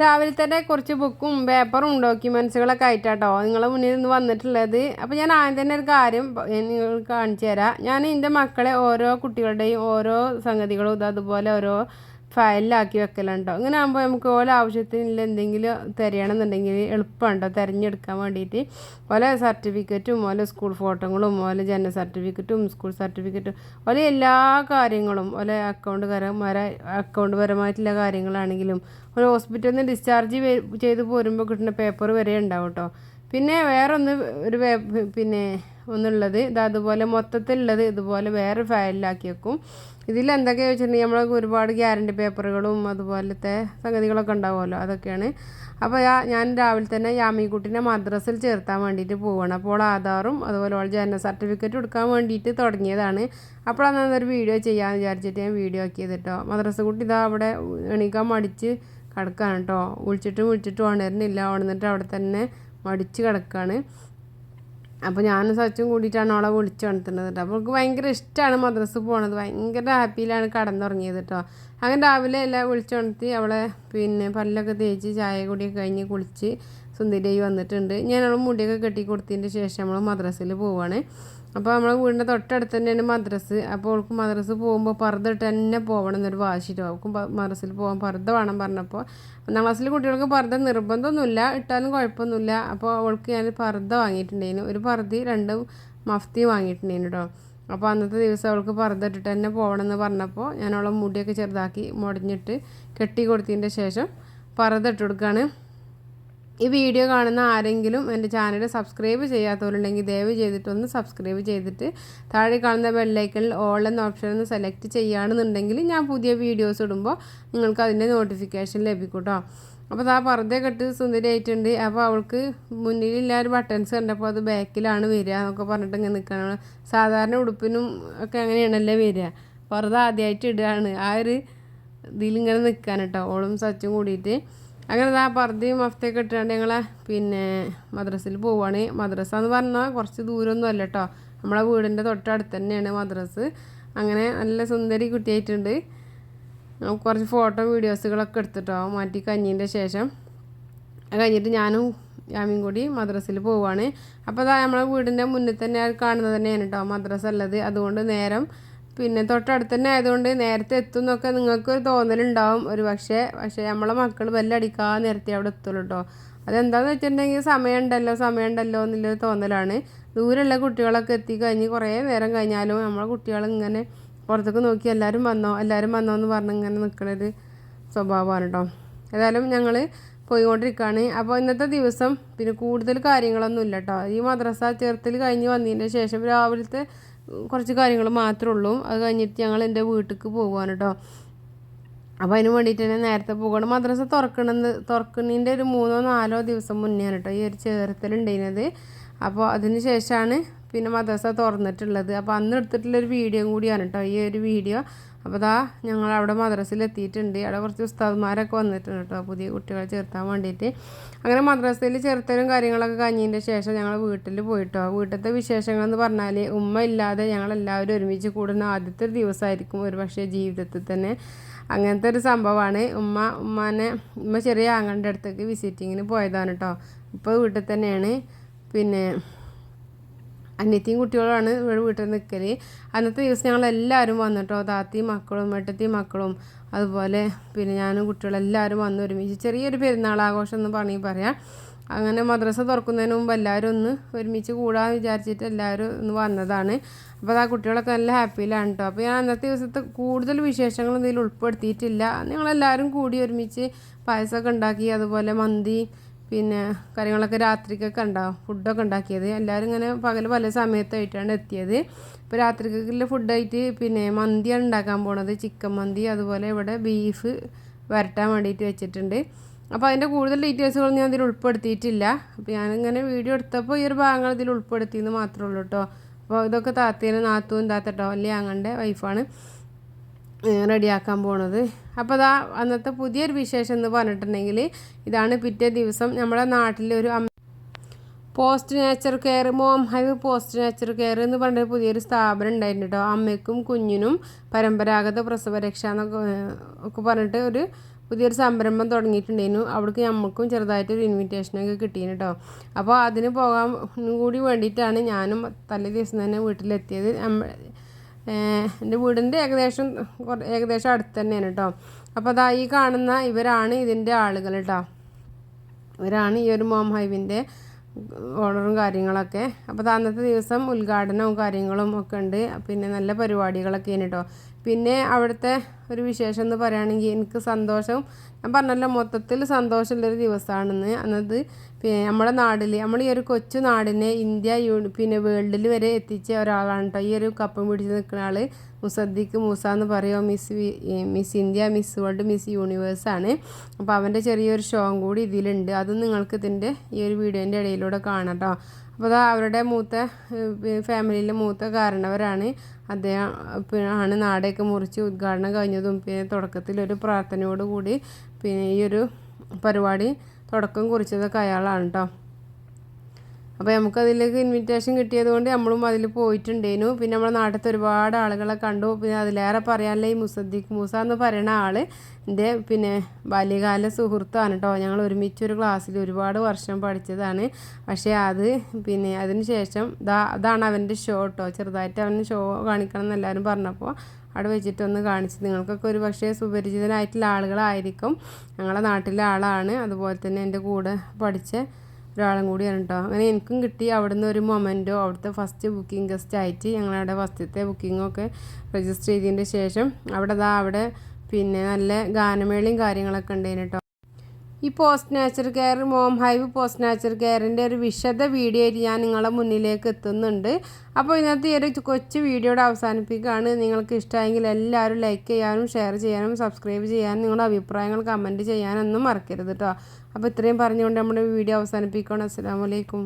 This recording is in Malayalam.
രാവിലെ തന്നെ കുറച്ച് ബുക്കും പേപ്പറും ഡോക്യുമെൻസുകളൊക്കെ ആയിട്ടാട്ടോ. നിങ്ങളെ മുന്നിൽ നിന്ന് വന്നിട്ടുള്ളത്. അപ്പോൾ ഞാൻ ആദ്യം തന്നെ ഒരു കാര്യം നിങ്ങൾ കാണിച്ചു തരാം. ഞാൻ എന്റെ മക്കളെ ഓരോ കുട്ടികളുടെയും ഓരോ സംഗതികളും അതുപോലെ ഓരോ ഫയലിലാക്കി വെക്കലുണ്ടോ? ഇങ്ങനെ ആകുമ്പോൾ നമുക്ക് ഓരോ ആവശ്യത്തിനുള്ള എന്തെങ്കിലും തിരയണമെന്നുണ്ടെങ്കിൽ എളുപ്പമുണ്ടോ തിരഞ്ഞെടുക്കാൻ വേണ്ടിയിട്ട്? ഓരോ സർട്ടിഫിക്കറ്റും ഓരോ സ്കൂൾ ഫോട്ടോകളും ഓരോ ജനന സർട്ടിഫിക്കറ്റും സ്കൂൾ സർട്ടിഫിക്കറ്റും ഓരോ എല്ലാ കാര്യങ്ങളും ഓരോ അക്കൗണ്ട് പരമായ അക്കൗണ്ട് പരമായിട്ടുള്ള കാര്യങ്ങളാണെങ്കിലും ഒരു ഹോസ്പിറ്റലിൽ നിന്ന് ഡിസ്ചാർജ് ചെയ്ത് പോരുമ്പോൾ കിട്ടുന്ന പേപ്പർ വരെ ഉണ്ടാവും കേട്ടോ പിന്നെ വേറൊന്ന് ഒരു പിന്നെ ഒന്നുള്ളത്. ഇത് അതുപോലെ മൊത്തത്തിലുള്ളത് ഇതുപോലെ വേറെ ഫയലിലാക്കി വെക്കും. ഇതിൽ എന്തൊക്കെയാ വെച്ചിട്ടുണ്ടെങ്കിൽ നമ്മൾ ഒരുപാട് ഗ്യാരണ്ടി പേപ്പറുകളും അതുപോലത്തെ സംഗതികളൊക്കെ ഉണ്ടാവുമല്ലോ അതൊക്കെയാണ്. അപ്പോൾ ഞാൻ രാവിലെ തന്നെ യാമിക്കുട്ടിനെ മദ്രസിൽ ചേർത്താൻ വേണ്ടിയിട്ട് പോവുകയാണ് അപ്പോൾ ആധാറും അതുപോലെ അവൾ ജനന സർട്ടിഫിക്കറ്റ് കൊടുക്കാൻ വേണ്ടിയിട്ട് തുടങ്ങിയതാണ്. അപ്പോഴാണ് ഒരു വീഡിയോ ചെയ്യാമെന്ന് വിചാരിച്ചിട്ട് ഞാൻ വീഡിയോ ആക്കിയത് കേട്ടോ. മദ്രസ കുട്ടി ഇതാ അവിടെ എണീക്കാൻ മടിച്ച് കിടക്കാണ് കേട്ടോ. വിളിച്ചിട്ടും വിളിച്ചിട്ടും ഉണരുന്നില്ല. ഉണർന്നിട്ട് അവിടെ തന്നെ മടിച്ച് കിടക്കാണ്. അപ്പോൾ ഞാനും സച്ചും കൂടിയിട്ടാണ് അവളെ വിളിച്ചു ഉണർത്തുന്നത് കേട്ടോ. അപ്പോൾ എനിക്ക് ഭയങ്കര ഇഷ്ടമാണ് മദ്രസ് പോണത്. ഭയങ്കര ഹാപ്പിയിലാണ് കടന്നുറങ്ങിയത് കേട്ടോ. അങ്ങനെ രാവിലെ എല്ലാം വിളിച്ചുണർത്തി അവളെ പിന്നെ പല്ലൊക്കെ തേച്ച് ചായ കൂടിയൊക്കെ കഴിഞ്ഞ് കുളിച്ച് സുന്ദരിയായി വന്നിട്ടുണ്ട്. ഞാൻ അവൾ മുടിയൊക്കെ കെട്ടി കൊടുത്തതിന്റെ ശേഷം നമ്മൾ മദ്രസയിൽ പോവാണ്. അപ്പോൾ നമ്മളെ വീടിന്റെ തൊട്ടടുത്ത് തന്നെയാണ് മദ്രസ്. അപ്പോൾ അവൾക്ക് മദ്രസ് പോകുമ്പോൾ പർദ്ദ ഇട്ട് തന്നെ പോകണം എന്നൊരു വാശിയിട്ട് അവൾക്ക് മദ്രസയിൽ പോകാൻ പർദ്ദ വേണം പറഞ്ഞപ്പോൾ ഒന്നാം ക്ലാസ്സിലെ കുട്ടികൾക്ക് പർദ്ദ നിർബന്ധമൊന്നുമില്ല. ഇട്ടാലും കുഴപ്പമൊന്നുമില്ല. അപ്പോൾ അവൾക്ക് ഞാൻ പർദ്ദ വാങ്ങിയിട്ടുണ്ടായിരുന്നു. ഒരു പർദ്ദി രണ്ട് മഫ്തി വാങ്ങിയിട്ടുണ്ടായിരുന്നു കേട്ടോ അപ്പോൾ അന്നത്തെ ദിവസം അവൾക്ക് പർദ്ദ ഇട്ടിട്ട് തന്നെ പോകണമെന്ന് പറഞ്ഞപ്പോൾ ഞാൻ അവളെ മുടിയൊക്കെ ചെറുതാക്കി മുടഞ്ഞിട്ട് കെട്ടി കൊടുത്തതിന്റെ ശേഷം പർദ്ദ ഇട്ട് കൊടുക്കുകയാണ് ഈ വീഡിയോ കാണുന്ന ആരെങ്കിലും എന്റെ ചാനൽ സബ്സ്ക്രൈബ് ചെയ്യാത്തവരുണ്ടെങ്കിൽ ദയവ് ചെയ്തിട്ടൊന്ന് സബ്സ്ക്രൈബ് ചെയ്തിട്ട് താഴെ കാണുന്ന ബെല്ലൈക്കണിൽ ഓൾ എന്ന ഓപ്ഷൻ ഒന്ന് സെലക്ട് ചെയ്യുകയാണെന്നുണ്ടെങ്കിൽ ഞാൻ പുതിയ വീഡിയോസ് ഇടുമ്പോൾ നിങ്ങൾക്ക് അതിന്റെ നോട്ടിഫിക്കേഷൻ ലഭിക്കൂട്ടോ കേട്ടോ അപ്പോൾ ആ പർദ്ദയൊക്കെ കെട്ട് സുന്ദരിയായിട്ടുണ്ട് അപ്പോൾ അവൾക്ക് മുന്നിലില്ല ഒരു ബട്ടൺസ് കണ്ടപ്പോൾ അത് ബാക്കിലാണ് വരിക എന്നൊക്കെ പറഞ്ഞിട്ട് ഇങ്ങനെ നിൽക്കണം സാധാരണ ഉടുപ്പിനും ഒക്കെ അങ്ങനെയാണല്ലേ വരിക. പർദ്ദ ആദ്യമായിട്ട് ഇടുകയാണ്. ആ ഒരു ഇതിലിങ്ങനെ നിൽക്കാൻ കേട്ടോ ഓളും സച്ചും കൂടിയിട്ട്. അങ്ങനെ ആ പർദ്ദയും മഫ്തയൊക്കെ ഇട്ടുകൊണ്ട് ഞങ്ങളെ പിന്നെ മദ്രസയിൽ പോവുകയാണ് മദ്രസ എന്ന് പറഞ്ഞാൽ കുറച്ച് ദൂരമൊന്നും അല്ല കേട്ടോ നമ്മളെ വീടിന്റെ തൊട്ടടുത്ത് തന്നെയാണ് മദ്രസ്. അങ്ങനെ നല്ല സുന്ദരി കുട്ടിയായിട്ടുണ്ട്. കുറച്ച് ഫോട്ടോ വീഡിയോസുകളൊക്കെ എടുത്തിട്ടോ മാറ്റി കഞ്ഞീന്റെ ശേഷം. അത് കഴിഞ്ഞിട്ട് ഞാനും യാമിയും കൂടി മദ്രസയിൽ പോവുകയാണ് അപ്പോൾ അതാ നമ്മളെ വീടിന്റെ മുന്നിൽ തന്നെ കാണുന്നത് തന്നെയാണ് കേട്ടോ മദ്രസ ഉള്ളത്. അതുകൊണ്ട് നേരം പിന്നെ തൊട്ടടുത്ത് തന്നെ ആയതുകൊണ്ട് നേരത്തെ എത്തും എന്നൊക്കെ നിങ്ങൾക്കൊരു തോന്നലുണ്ടാവും ഒരു പക്ഷേ പക്ഷേ നമ്മളെ മക്കൾ ബെല്ലടിക്കാൻ നേരത്തെ അവിടെ എത്തുള്ളൂ കേട്ടോ അതെന്താന്ന് വെച്ചിട്ടുണ്ടെങ്കിൽ സമയമുണ്ടല്ലോ സമയമുണ്ടല്ലോ എന്നുള്ളൊരു തോന്നലാണ്. ദൂരെയുള്ള കുട്ടികളൊക്കെ എത്തി കഴിഞ്ഞ് കുറേ നേരം കഴിഞ്ഞാലും നമ്മളെ കുട്ടികൾ ഇങ്ങനെ പുറത്തേക്ക് നോക്കി എല്ലാവരും വന്നോ എല്ലാവരും വന്നോ എന്ന് പറഞ്ഞ് ഇങ്ങനെ നിൽക്കണൊരു സ്വഭാവമാണ് കേട്ടോ ഏതായാലും ഞങ്ങൾ പോയിക്കൊണ്ടിരിക്കുകയാണ് അപ്പോൾ ഇന്നത്തെ ദിവസം പിന്നെ കൂടുതൽ കാര്യങ്ങളൊന്നും ഇല്ല കേട്ടോ ഈ മദ്രസ ചേർത്തൽ കഴിഞ്ഞ് വന്നതിന്റെ ശേഷം രാവിലത്തെ കുറച്ച് കാര്യങ്ങൾ മാത്രമേ ഉള്ളൂ അത് കഴിഞ്ഞിട്ട് ഞങ്ങൾ എന്റെ വീട്ടിലേക്ക് പോകുവാണ് കേട്ടോ അപ്പോൾ അതിന് വേണ്ടിയിട്ട് തന്നെ നേരത്തെ പോകണം മദ്രസ തുറക്കണമെന്ന് തുറക്കുന്നതിന്റെ ഒരു മൂന്നോ നാലോ ദിവസം മുന്നെയാണ് കേട്ടോ ഈ ഒരു ചേർത്തലുണ്ടായിരുന്നത്. അപ്പോൾ അതിന് ശേഷമാണ് പിന്നെ മദ്രസ തുറന്നിട്ടുള്ളത്. അപ്പോൾ അന്ന് എടുത്തിട്ടുള്ളൊരു വീഡിയോ കൂടിയാണ് കേട്ടോ ഈ ഒരു വീഡിയോ അപ്പോൾ ദാ ഞങ്ങൾ അവിടെ മദ്രസയിൽ എത്തിയിട്ടുണ്ട് അവിടെ കുറച്ച് ഉസ്താദ്മാരൊക്കെ വന്നിട്ടുണ്ട് കേട്ടോ. പുതിയ കുട്ടികളെ ചേർത്താൻ വേണ്ടിയിട്ട് അങ്ങനെ മദ്രസയിൽ ചേർത്തലും കാര്യങ്ങളൊക്കെ കഴിഞ്ഞതിന്റെ ശേഷം ഞങ്ങൾ വീട്ടിൽ പോയിട്ടോ. വീട്ടിലത്തെ വിശേഷങ്ങൾ എന്ന് പറഞ്ഞാൽ ഉമ്മ ഇല്ലാതെ ഞങ്ങളെല്ലാവരും ഒരുമിച്ച് കൂടുന്ന ആദ്യത്തെ ഒരു ദിവസമായിരിക്കും ഒരു പക്ഷേ ജീവിതത്തിൽ തന്നെ. അങ്ങനത്തെ ഒരു സംഭവമാണ്. ഉമ്മ ഉമ്മാനെ ഉമ്മ ചെറിയ ആങ്ങളുടെ അടുത്തേക്ക് വിസിറ്റിങ്ങിന് പോയതാണ് കേട്ടോ. ഇപ്പോൾ വീട്ടിൽ തന്നെയാണ്. പിന്നെ അനിയത്തിയും കുട്ടികളാണ് ഇവിടെ വീട്ടിൽ നിൽക്കൽ അന്നത്തെ ദിവസം ഞങ്ങൾ എല്ലാവരും വന്നിട്ടോ താത്തിയും മക്കളും മെട്ടത്തിയും മക്കളും അതുപോലെ പിന്നെ ഞാനും കുട്ടികളെല്ലാവരും വന്ന് ഒരുമിച്ച് ചെറിയൊരു പെരുന്നാൾ ആഘോഷം എന്ന് പറഞ്ഞ് പറയാം. അങ്ങനെ മദ്രസ തുറക്കുന്നതിന് മുമ്പ് എല്ലാവരും ഒന്ന് ഒരുമിച്ച് കൂടാൻ വിചാരിച്ചിട്ട് എല്ലാവരും ഒന്ന് വന്നതാണ്. അപ്പോൾ ആ കുട്ടികളൊക്കെ നല്ല ഹാപ്പിയിലാണ് കേട്ടോ. അപ്പോൾ ഞാൻ അന്നത്തെ ദിവസത്തെ കൂടുതൽ വിശേഷങ്ങൾ ഇതിൽ ഉൾപ്പെടുത്തിയിട്ടില്ല. ഞങ്ങളെല്ലാവരും കൂടി ഒരുമിച്ച് പായസമൊക്കെ ഉണ്ടാക്കി അതുപോലെ മന്തി പിന്നെ കാര്യങ്ങളൊക്കെ രാത്രിക്കൊക്കെ ഉണ്ടാവും. ഫുഡൊക്കെ ഉണ്ടാക്കിയത്. എല്ലാവരും ഇങ്ങനെ പകൽ പല സമയത്തായിട്ടാണ് എത്തിയത്. ഇപ്പോൾ രാത്രിക്കുള്ള ഫുഡായിട്ട് പിന്നെ മന്തിയാണ് ഉണ്ടാക്കാൻ പോണത്. ചിക്കൻ മന്തി അതുപോലെ ഇവിടെ ബീഫ് വരട്ടാൻ വേണ്ടിയിട്ട് വെച്ചിട്ടുണ്ട്. അപ്പോൾ അതിന്റെ കൂടുതൽ ഡീറ്റെയിൽസുകൾ ഞാൻ ഇതിൽ ഉൾപ്പെടുത്തിയിട്ടില്ല. അപ്പോൾ ഞാനിങ്ങനെ വീഡിയോ എടുത്തപ്പോൾ ഈ ഒരു ഭാഗങ്ങൾ ഇതിൽ ഉൾപ്പെടുത്തിയെന്ന് മാത്രമേ ഉള്ളൂ കേട്ടോ അപ്പോൾ ഇതൊക്കെ താത്തേനെ നാത്തൂൻ താത്തട്ടോ അല്ലേ അങ്ങന്റെ വൈഫാണ് റെഡിയാക്കാൻ പോണത്. അപ്പോൾ അതാ അന്നത്തെ പുതിയൊരു വിശേഷം എന്ന് പറഞ്ഞിട്ടുണ്ടെങ്കിൽ ഇതാണ് പിറ്റേ ദിവസം നമ്മുടെ നാട്ടിലെ ഒരു അമ്മ post nature care mom hive post nature care എന്ന് പറഞ്ഞ പുതിയൊരു സ്ഥാപനം ഉണ്ടായിരുന്നു കേട്ടോ അമ്മയ്ക്കും കുഞ്ഞിനും പരമ്പരാഗത പ്രസവരക്ഷ എന്നൊക്കെ ഒക്കെ പറഞ്ഞിട്ട് ഒരു പുതിയൊരു സംരംഭം തുടങ്ങിയിട്ടുണ്ടായിരുന്നു. അവിടേക്ക് നമ്മൾക്കും ചെറുതായിട്ടൊരു ഇൻവിറ്റേഷനൊക്കെ കിട്ടിയിന് കേട്ടോ അപ്പോൾ അതിന് പോകാൻ കൂടി വേണ്ടിയിട്ടാണ് ഞാനും തലേ ദിവസം തന്നെ വീട്ടിലെത്തിയത്. എന്റെ വീടിന്റെ ഏകദേശം ഏകദേശം അടുത്ത് തന്നെയാണ് കേട്ടോ അപ്പോൾ അതാ ഈ കാണുന്ന ഇവരാണ് ഇതിന്റെ ആളുകൾ കേട്ടോ ഇവരാണ് ഈ ഒരു മോം ഹൈവിന്റെ ഓർഡറും കാര്യങ്ങളൊക്കെ. അപ്പോൾ അന്നത്തെ ദിവസം ഉദ്ഘാടനവും കാര്യങ്ങളും ഒക്കെ ഉണ്ട്. പിന്നെ നല്ല പരിപാടികളൊക്കെയാണ് കേട്ടോ പിന്നെ അവിടുത്തെ ഒരു വിശേഷം എന്ന് പറയുകയാണെങ്കിൽ എനിക്ക് സന്തോഷം. ഞാൻ പറഞ്ഞല്ലോ മൊത്തത്തിൽ സന്തോഷമുള്ളൊരു ദിവസമാണെന്ന്. പിന്നെ നമ്മുടെ നാടിൽ നമ്മൾ ഈ ഒരു കൊച്ചു നാടിനെ ഇന്ത്യ പിന്നെ വേൾഡിൽ വരെ എത്തിച്ച ഒരാളാണ് കേട്ടോ ഈ ഒരു കപ്പം പിടിച്ച് നിൽക്കുന്ന ആൾ മുസദ്ദിഖ് മൂസ എന്ന് പറയുമോ miss miss India miss world miss യൂണിവേഴ്സാണ് അപ്പോൾ അവന്റെ ചെറിയൊരു ഷോം കൂടി ഇതിലുണ്ട്. അത് നിങ്ങൾക്ക് ഇതിന്റെ ഈ ഒരു വീഡിയോന്റെ ഇടയിലൂടെ കാണാം കേട്ടോ അപ്പോൾ അത് അവരുടെ മൂത്ത ഫാമിലിയിലെ മൂത്ത കാരണവരാണ്. അദ്ദേഹം ആണ് നാടൊക്കെ മുറിച്ച് ഉദ്ഘാടനം കഴിഞ്ഞതും പിന്നെ തുടക്കത്തിൽ ഒരു പ്രാർത്ഥനയോട് കൂടി പിന്നെ ഈ ഒരു പരിപാടി തുടക്കം കുറിച്ചതൊക്കെ അയാളാണ് കേട്ടോ അപ്പോൾ നമുക്കതിലേക്ക് ഇൻവിറ്റേഷൻ കിട്ടിയത് കൊണ്ട് നമ്മളും അതിൽ പോയിട്ടുണ്ടേനു. പിന്നെ നമ്മുടെ നാട്ടിലത്തെ ഒരുപാട് ആളുകളെ കണ്ടു. പിന്നെ അതിലേറെ പറയാനുള്ള ഈ മുസദ്ദീഖ് മൂസ എന്ന് പറയുന്ന ആൾ എന്റെ പിന്നെ ബാല്യകാല സുഹൃത്താണ് കേട്ടോ ഞങ്ങൾ ഒരുമിച്ച് ഒരു ക്ലാസ്സിൽ ഒരുപാട് വർഷം പഠിച്ചതാണ്. പക്ഷേ അത് പിന്നെ അതിന് ശേഷം ഇതാ അതാണ് അവന്റെ ഷോ കേട്ടോ ചെറുതായിട്ട് അവന് ഷോ കാണിക്കണം എന്ന് എല്ലാവരും പറഞ്ഞപ്പോൾ അവിടെ വെച്ചിട്ടൊന്ന് കാണിച്ചു നിങ്ങൾക്കൊക്കെ ഒരു പക്ഷേ സുപരിചിതനായിട്ടുള്ള ആളുകളായിരിക്കും. ഞങ്ങളുടെ നാട്ടിലെ ആളാണ്. അതുപോലെ തന്നെ എന്റെ കൂടെ പഠിച്ച ഒരാളും കൂടിയാണ് കേട്ടോ അങ്ങനെ എനിക്കും കിട്ടി. അവിടുന്ന് ഒരു മൊമെന്റോ അവിടുത്തെ ഫസ്റ്റ് ബുക്കിംഗ് ഗസ്റ്റ് ആയിട്ട് ഞങ്ങളവിടെ ഫസ്റ്റത്തെ ബുക്കിങ്ങൊക്കെ രജിസ്റ്റർ ചെയ്തതിന്റെ ശേഷം അവിടെ ദാ അവിടെ പിന്നെ നല്ല ഗാനമേളയും കാര്യങ്ങളൊക്കെ ഉണ്ടായിരുന്നു കേട്ടോ ഈ post nature care mom hive post nature കെയറിന്റെ ഒരു വിശദ വീഡിയോ ആയിട്ട് ഞാൻ നിങ്ങളുടെ മുന്നിലേക്ക് എത്തുന്നുണ്ട്. അപ്പോൾ ഇന്നത്തെ ഈ ഒരു കൊച്ചു വീഡിയോയുടെ അവസാനിപ്പിക്കുകയാണ്. നിങ്ങൾക്ക് ഇഷ്ടമായെങ്കിൽ എല്ലാവരും ലൈക്ക് ചെയ്യാനും ഷെയർ ചെയ്യാനും സബ്സ്ക്രൈബ് ചെയ്യാനും നിങ്ങളുടെ അഭിപ്രായങ്ങൾ കമന്റ് ചെയ്യാനൊന്നും മറക്കരുത് കേട്ടോ അപ്പോൾ ഇത്രയും പറഞ്ഞുകൊണ്ട് നമ്മുടെ വീഡിയോ അവസാനിപ്പിക്കണം അസ്സാം വലൈക്കും